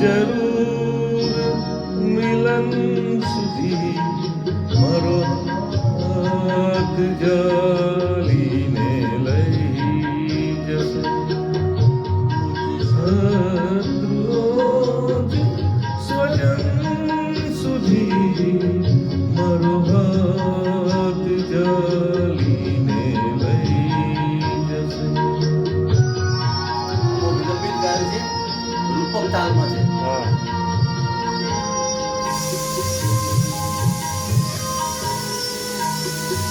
જરૂર મિલન સુધી મારો હાથ જાળીને લઈ જશે. સ્વજન સુધી મારો હાથ જાળીને લઈ જશે. રૂપક તાલમાં છે હા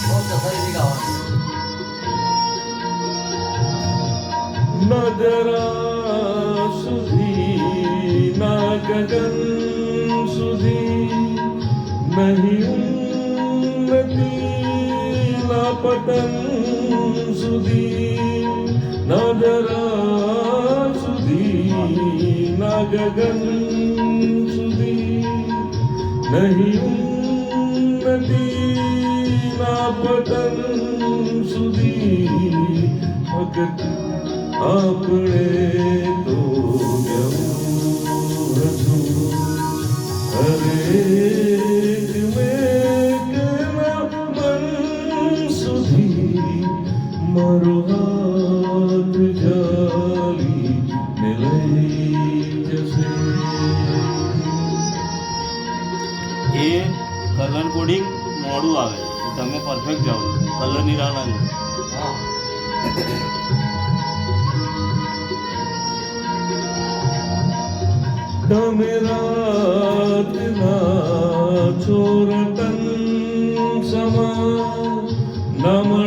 બહુ સફારીથી ગાવાનું ના જરા સુધી ના ગગન સુધી નહીં ઉન્નતિ ના પતન સુધી ના જરા સુધી ના ગગન સુધી નહીં ઉન્નતિ ના પતન સુધી ભગત આપણે તો જવું હતું હરેક મોડું આવે છે તમે પરફેક્ટ જાઓ કલરની રાહ ના જુઓ. હા તમે રાતના ચોરતન સમા નમડો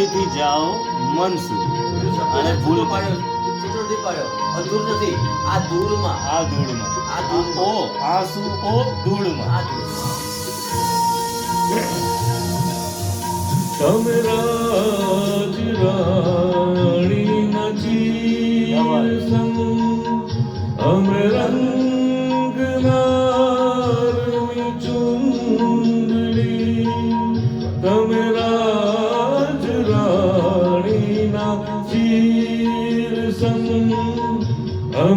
હૃદયથી જાઓ મન સુધી અને ભૂલ પાડ્યો છૂટો પાડ્યો. અધૂર નથી. આ ધૂળમાં. આ ધૂળમાં. આ ધૂળ ઓ આ શું? ઓ ધૂળમાં. આ ધૂળ તમે રાજ રાણી નચી સંગ અમે રંગ નાર ચુંદડી. તમે રાજ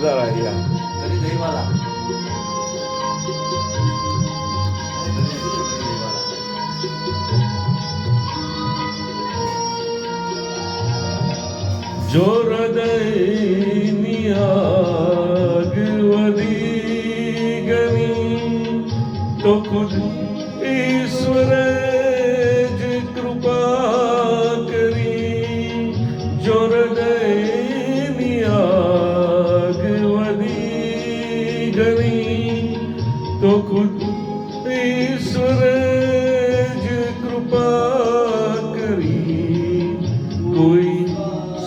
जोरदार आइडिया ज़ोर जो हृदय वदी गनी तो खुद ईश्वर तो खुद सूरज कृपा करी। कोई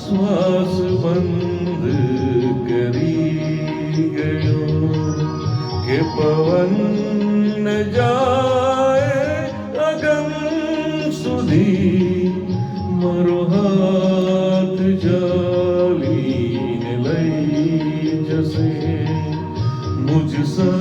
श्वास बंद करी गयो के पवन न जाए अगम सुधी, मरो हाथ जाली लई जसे। मुझ सा